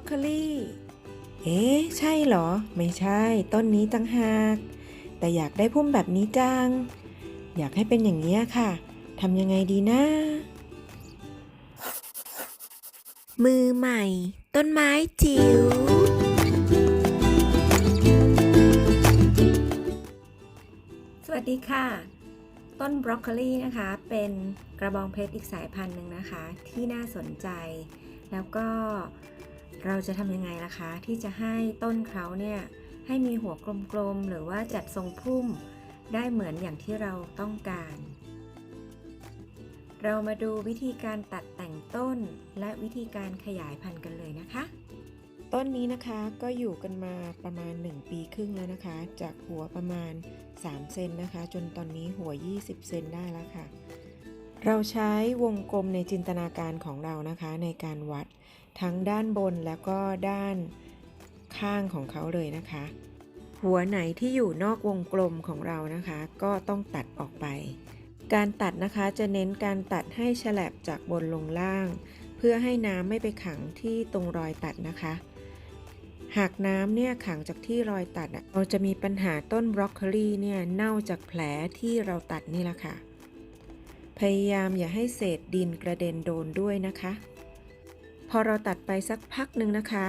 อกโคลีเอ๊ะ ใช่เหรอ ไม่ใช่ ต้นนี้ตั้งหาก แต่อยากได้พุ่มแบบนี้จัง อยากให้เป็นอย่างนี้ยค่ะทำยังไงดีนะ มือใหม่ ต้นไม้จิ๋ว สวัสดีค่ะ ต้นบรอกโคลีนะคะ เป็นกระบองเพชรอีกสายพันธุ์หนึ่งนะคะ ที่น่าสนใจ แล้วก็ เราจะทำยังไงล่ะคะ ที่จะให้ต้นเขาเนี่ย ให้มีหัวกลมๆ หรือว่าจัดทรงพุ่มได้เหมือนอย่างที่เราต้องการ เรามาดูวิธีการตัดแต่งต้นและวิธีการขยายพันธุ์กันเลยนะคะ ต้นนี้นะคะก็อยู่กันมาประมาณ 1 ปีครึ่งแล้วนะคะ จากหัวประมาณ 3 เซนนะคะ จนตอนนี้หัว 20 เซนได้แล้วค่ะ เราใช้วงกลมในจินตนาการของเรานะคะ ในการวัด ทั้งด้านบนแล้วก็ด้านข้างของเขาเลยนะคะ หัวไหนที่อยู่นอกวงกลมของเรานะคะ ก็ต้องตัดออกไป การตัดนะคะจะเน้นการตัดให้ฉลับจากบนลงล่าง เพื่อให้น้ำไม่ไปขังที่ตรงรอยตัดนะคะ หากน้ำเนี่ยขังจากที่รอยตัดอะเราจะมีปัญหาต้นบรอกโคลีเนี่ยเน่าจากแผลที่เราตัดนี่แหละค่ะ พยายามอย่าให้เศษดินกระเด็นโดนด้วยนะคะ พอเราตัดไปสักพักหนึ่งนะคะ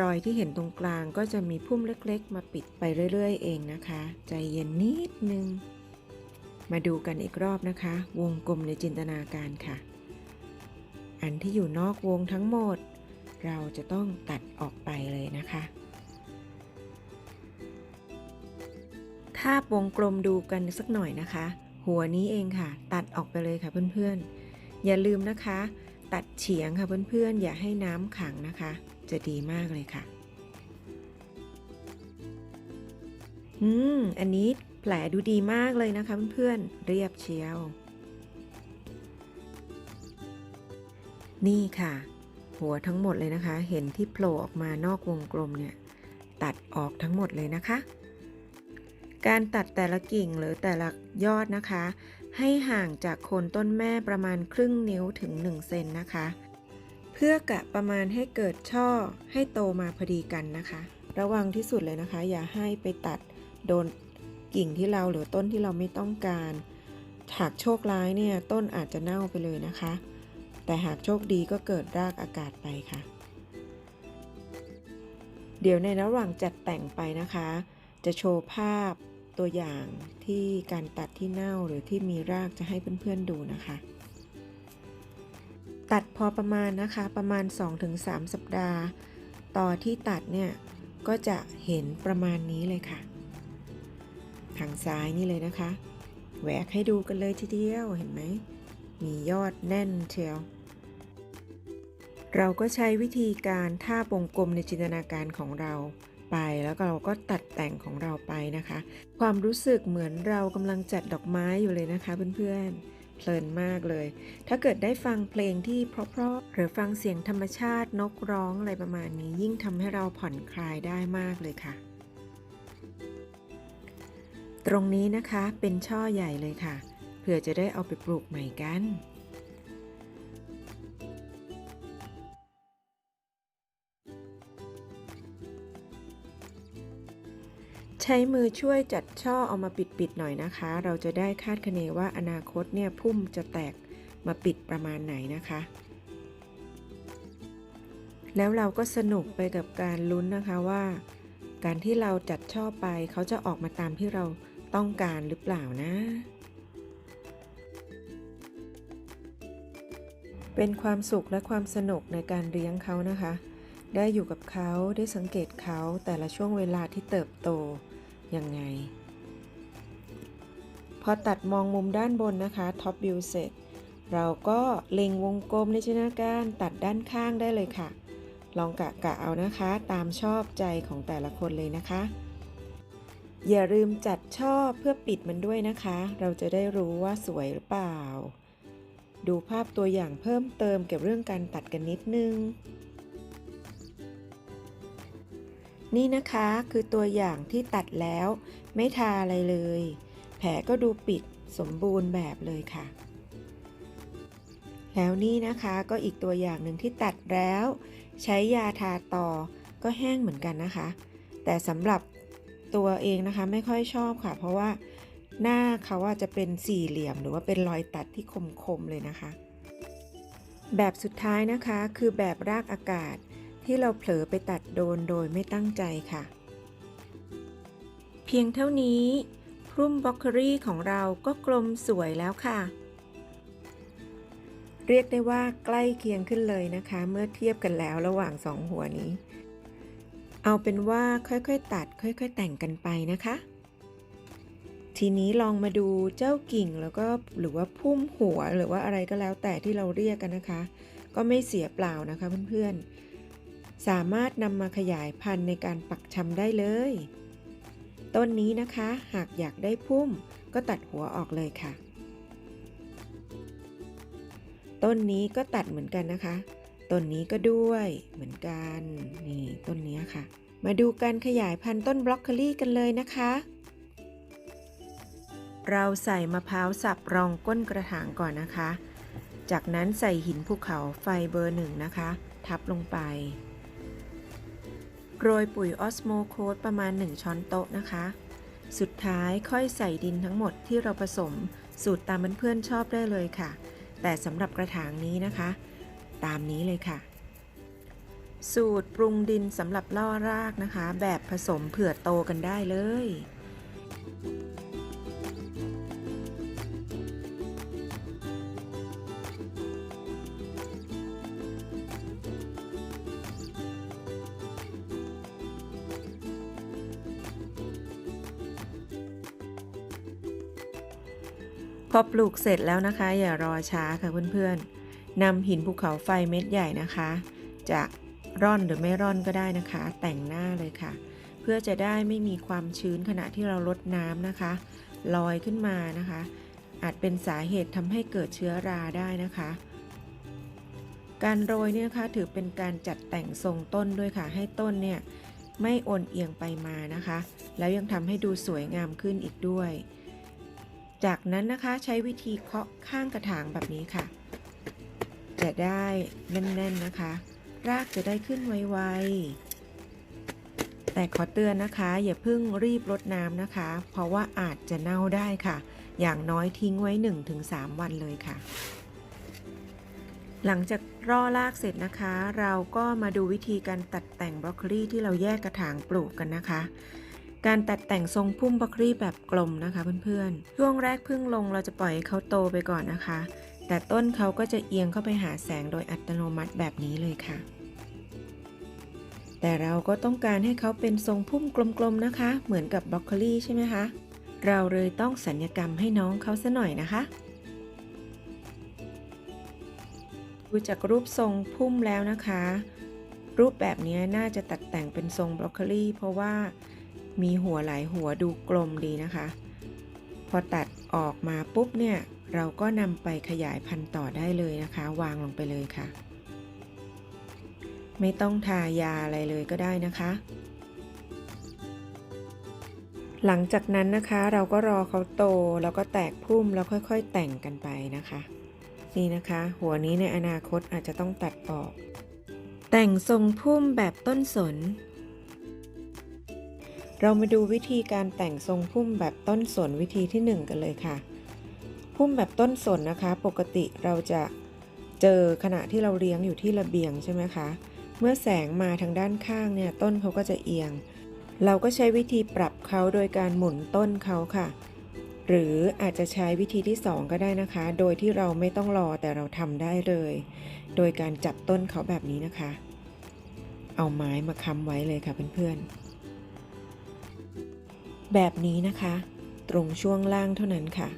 รอยที่เห็นตรงกลางก็จะมีพุ่มเล็กๆ มาปิดไปเรื่อยๆ เองนะคะ ใจเย็นนิดนึง มาดูกันอีกรอบนะคะ วงกลมในจินตนาการค่ะ อันที่อยู่นอกวงทั้งหมด เราจะต้องตัดออกไปเลยนะคะถ้าวงกลมดูกันสักหน่อยนะคะ หัวนี้เองค่ะ ตัดออกไปเลยค่ะเพื่อนๆ อย่าลืมนะคะ ตัดเฉียงค่ะเพื่อนๆ อย่าให้น้ำขังนะคะ จะดีมากเลยค่ะ อืม อันนี้แผลดูดีมากเลยนะคะเพื่อนๆ เรียบเชียว นี่ค่ะ หัวทั้งหมดเลยนะคะ เห็นที่โผล่ออกมานอกวงกลมเนี่ย ตัดออกทั้งหมดเลยนะคะ การตัดแต่ละกิ่งหรือแต่ละยอดนะคะ ให้ห่างจากโคนต้นแม่ประมาณครึ่งนิ้วถึง 1 เซนนะคะ เพื่อกะประมาณให้เกิดช่อให้โตมาพอดีกันนะคะ ระวังที่สุดเลยนะคะ อย่าให้ไปตัดโดนกิ่งที่เราหรือต้นที่เราไม่ต้องการหากโชคร้ายเนี่ยต้นอาจจะเน่าไปเลยนะคะ แต่หากโชคดีก็เกิดรากอากาศไปค่ะ เดี๋ยวในระหว่างจัดแต่งไปนะคะ จะโชว์ภาพ ตัวอย่างที่การตัดที่เน่าหรือที่มีรากจะให้เพื่อนๆดูนะคะ ตัดพอประมาณนะคะประมาณ 2-3 สัปดาห์ ต่อที่ตัดเนี่ยก็จะเห็นประมาณนี้เลยค่ะทางซ้ายนี่เลยนะคะแหวกให้ดูกันเลยทีเดียวเห็นไหม มียอดแน่นเชียว เราก็ใช้วิธีการท่าบวงกลมในจินตนาการของเรา ไป แล้วก็เราก็ตัดแต่งของเราไปนะคะ ความรู้สึกเหมือนเรากำลังจัดดอกไม้อยู่เลยนะคะเพื่อนๆ เพลินมากเลย ถ้าเกิดได้ฟังเพลงที่เพราะๆหรือฟังเสียงธรรมชาตินกร้องอะไรประมาณนี้ ยิ่งทำให้เราผ่อนคลายได้มากเลยค่ะ ตรงนี้นะคะเป็นช่อใหญ่เลยค่ะเพื่อจะได้เอาไปปลูกใหม่กัน ใช้มือช่วยจัดช่อเอามาปิดๆหน่อยนะคะ เราจะได้คาดคะเนว่าอนาคตเนี่ยพุ่มจะแตกมาปิดประมาณไหนนะคะ แล้วเราก็สนุกไปกับการลุ้นนะคะว่า การที่เราจัดช่อไปเขาจะออกมาตามที่เราต้องการหรือเปล่านะ เป็นความสุขและความสนุกในการเลี้ยงเขานะคะได้อยู่กับเขาได้สังเกตเขาแต่ละช่วงเวลาที่เติบโต ยังไง พอตัดมองมุมด้านบนนะคะท็อปวิวเสร็จ เราก็เล็งวงกลมในจินตนาการตัดด้านข้างได้เลยค่ะ ลองกะกะเอานะคะ ตามชอบใจของแต่ละคนเลยนะคะ อย่าลืมจัดช่อเพื่อปิดมันด้วยนะคะ เราจะได้รู้ว่าสวยหรือเปล่า ดูภาพตัวอย่างเพิ่มเติมเกี่ยวกับเรื่องการตัดกันนิดนึง นี่นะคะคือตัวอย่างที่ตัดแล้ว ไม่ทาอะไรเลย แผลก็ดูปิดสมบูรณ์แบบเลยค่ะ แล้วนี่นะคะก็อีกตัวอย่างหนึ่งที่ตัดแล้ว ใช้ยาทาต่อก็แห้งเหมือนกันนะคะ แต่สำหรับตัวเองนะคะไม่ค่อยชอบค่ะ เพราะว่าหน้าเขาว่าจะเป็นสี่เหลี่ยม หรือว่าเป็นรอยตัดที่คมๆเลยนะคะ แบบสุดท้ายนะคะคือแบบรากอากาศ ที่เราเผลอไปตัดโดนโดยไม่ตั้งใจค่ะ เพียงเท่านี้พุ่มบล็อกเกอรี่ของเราก็กลมสวยแล้วค่ะ เรียกได้ว่าใกล้เคียงขึ้นเลยนะคะ เมื่อเทียบกันแล้วระหว่างสองหัวนี้ เอาเป็นว่าค่อยๆตัดค่อยๆแต่งกันไปนะคะ ทีนี้ลองมาดูเจ้ากิ่งแล้วก็หรือว่าพุ่มหัวหรือว่าอะไรก็แล้วแต่ที่เราเรียกกันนะคะ ก็ไม่เสียเปล่านะคะเพื่อนๆ สามารถนำมาขยายพันธุ์ในการปักชำได้เลย ต้นนี้นะคะหากอยากได้พุ่มก็ตัดหัวออกเลยค่ะ ต้นนี้ก็ตัดเหมือนกันนะคะ ต้นนี้ก็ด้วยเหมือนกันนี่ต้นนี้ค่ะ มาดูการขยายพันธุ์ต้นบล็อกโคลี่กันเลยนะคะ เราใส่มะพร้าวสับรองก้นกระถางก่อนนะคะ จากนั้นใส่หินภูเขาไฟเบอร์หนึ่งนะคะ ทับลงไป โรยปุ๋ยออสโมโคสประมาณ 1 ช้อนโต๊ะนะคะ สุดท้ายค่อยใส่ดินทั้งหมดที่เราผสมสูตรตามเพื่อนๆชอบได้เลยค่ะ แต่สำหรับกระถางนี้นะคะ ตามนี้เลยค่ะ สูตรปรุงดินสำหรับล่อรากนะคะ แบบผสมเผื่อโตกันได้เลย พอปลูกเสร็จแล้วนะคะ อย่ารอช้าค่ะเพื่อนๆนำหินภูเขาไฟเม็ดใหญ่นะคะจะร่อนหรือไม่ร่อนก็ได้นะคะ แต่งหน้าเลยค่ะ เพื่อจะได้ไม่มีความชื้นขณะที่เราลดน้ำนะคะลอยขึ้นมานะคะ อาจเป็นสาเหตุทำให้เกิดเชื้อราได้นะคะ การโรยเนี่ยนะคะถือเป็นการจัดแต่งทรงต้นด้วยค่ะ ให้ต้นเนี่ยไม่โอนเอียงไปมานะคะ แล้วยังทำให้ดูสวยงามขึ้นอีกด้วย จากนั้นนะคะใช้วิธีเคาะข้างกระถางแบบนี้ค่ะ จะได้แน่นๆนะคะ รากจะได้ขึ้นไวๆ แต่ขอเตือนนะคะ อย่าเพิ่งรีบรดน้ำนะคะ เพราะว่าอาจจะเน่าได้ค่ะ อย่างน้อยทิ้งไว้ 1-3 วันเลยค่ะ หลังจากร่อรากเสร็จนะคะ เราก็มาดูวิธีการตัดแต่งบรอกโคลีที่เราแยกกระถางปลูกกันนะคะ การตัดแต่งทรงพุ่มบรอกโคลีแบบกลมนะคะเพื่อนๆ ช่วงแรกพึ่งลงเราจะปล่อยให้เขาโตไปก่อนนะคะ แต่ต้นเขาก็จะเอียงเข้าไปหาแสงโดยอัตโนมัติแบบนี้เลยค่ะ แต่เราก็ต้องการให้เขาเป็นทรงพุ่มกลมๆนะคะ เหมือนกับบรอกโคลีใช่ไหมคะ เราเลยต้องสัญญกรรมให้น้องเขาซะหน่อยนะคะดูจากรูปทรงพุ่มแล้วนะคะ รูปแบบนี้น่าจะตัดแต่งเป็นทรงบรอกโคลีเพราะว่า มีหัวหลายหัวดูกลมดีนะคะ พอตัดออกมาปุ๊บเนี่ย เราก็นำไปขยายพันธุ์ต่อได้เลยนะคะ วางลงไปเลยค่ะ ไม่ต้องทายาอะไรเลยก็ได้นะคะ หลังจากนั้นนะคะเราก็รอเขาโตแล้วก็แตกพุ่มแล้วค่อยๆ แต่งกันไปนะคะนี่นะคะ หัวนี้ในอนาคตอาจจะต้องตัดออก แต่งทรงพุ่มแบบต้นสน เรามาดูวิธีการแต่งทรงพุ่มแบบต้นสนวิธีที่ 1 กันเลยค่ะ พุ่มแบบต้นสนนะคะ ปกติเราจะเจอขณะที่เราเลี้ยงอยู่ที่ระเบียงใช่ไหมคะ เมื่อแสงมาทางด้านข้างเนี่ยต้นเขาก็จะเอียง เราก็ใช้วิธีปรับเขาโดยการหมุนต้นเขาค่ะ หรืออาจจะใช้วิธีที่ 2 ก็ได้นะคะ โดยที่เราไม่ต้องรอแต่เราทำได้เลย โดยการจับต้นเขาแบบนี้นะคะ เอาไม้มาค้ำไว้เลยค่ะเพื่อนๆ แบบนี้นะคะ ตรงช่วงล่างเท่านั้นค่ะ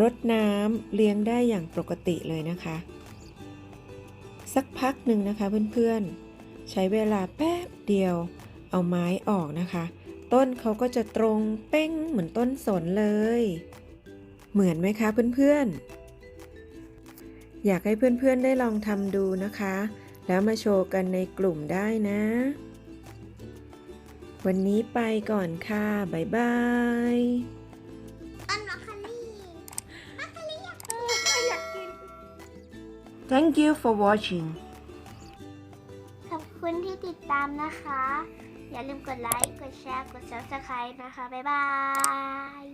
รดน้ำเลี้ยงได้อย่างปกติเลยนะคะ สักพักหนึ่งนะคะเพื่อนๆ ใช้เวลาแป๊บเดียว เอาไม้ออกนะคะ ต้นเขาก็จะตรงเป้งเหมือนต้นสนเลย เหมือนไหมคะเพื่อนๆอยากให้เพื่อนๆได้ลองทำดูนะคะ แล้วมาโชว์กันในกลุ่มได้นะ วันนี้ไปก่อนค่ะ บ๊ายบายต้นบรอกโคลีบรอกโคลีอยาก Thank you for watching ขอบคุณที่ติดตามนะคะ อย่าลืมกดไลค์ กดแชร์ กด subscribe นะคะ บ๊ายบาย